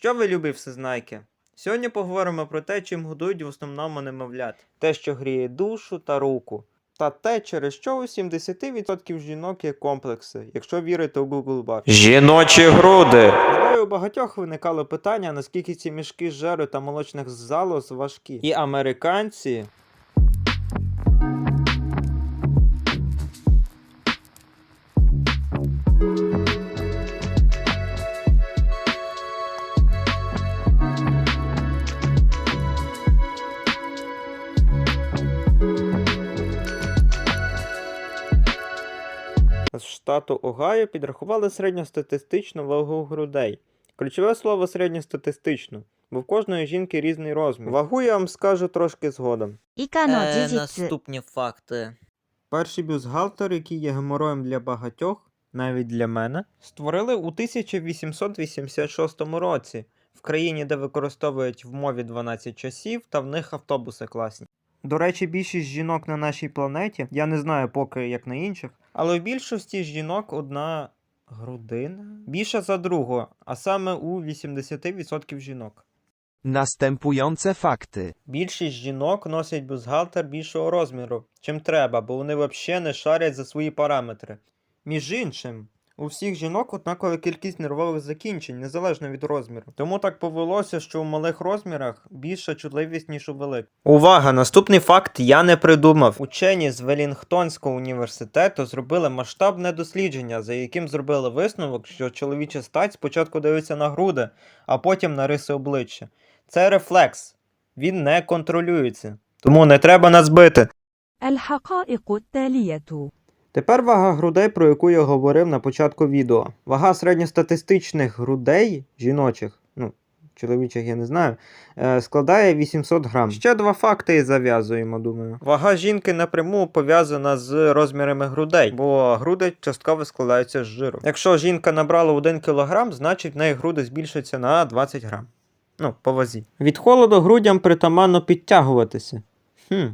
Що ви любі всезнайки? Сьогодні поговоримо про те, чим годують в основному немовлят. Те, що гріє душу та руку. Та те, через що у 70% жінок є комплекси, якщо вірити у Google Bart. Жіночі груди! У багатьох виникало питання, наскільки ці мішки з та молочних залоз важкі. І американці з штату Огайо підрахували середньостатистичну вагу грудей. Ключове слово середньостатистичну, бо в кожної жінки різний розмір. Вагу я вам скажу трошки згодом. Е, наступні факти. Перший бюстгальтер, який є гемороєм для багатьох, навіть для мене, створили у 1886 році в країні, де використовують в мові 12 часів, та в них автобуси класні. До речі, більшість жінок на нашій планеті, я не знаю поки як на інших, але в більшості жінок одна грудина більша за другу, а саме у 80% жінок. Następujące fakty. Більшість жінок носять бюстгальтер більшого розміру, чим треба, бо вони взагалі не шарять за свої параметри. Між іншим, у всіх жінок однакова кількість нервових закінчень, незалежно від розміру. Тому так повелося, що у малих розмірах більша чутливість, ніж у великих. Увага! Наступний факт я не придумав. Учені з Велінгтонського університету зробили масштабне дослідження, за яким зробили висновок, що чоловіча стать спочатку дивиться на груди, а потім на риси обличчя. Це рефлекс. Він не контролюється. Тому не треба нас бити. الحقائق التالية Тепер вага грудей, про яку я говорив на початку відео. Вага середньостатистичних грудей жіночих, ну, чоловічих я не знаю, е, складає 800 грам. Ще два факти і зав'язуємо, думаю. Вага жінки напряму пов'язана з розмірами грудей, бо груди частково складаються з жиру. Якщо жінка набрала 1 кг, значить в неї груди збільшаться на 20 грам. Ну, по вазі. Від холоду грудям притаманно підтягуватися. Хм.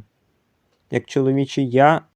Як чоловічий я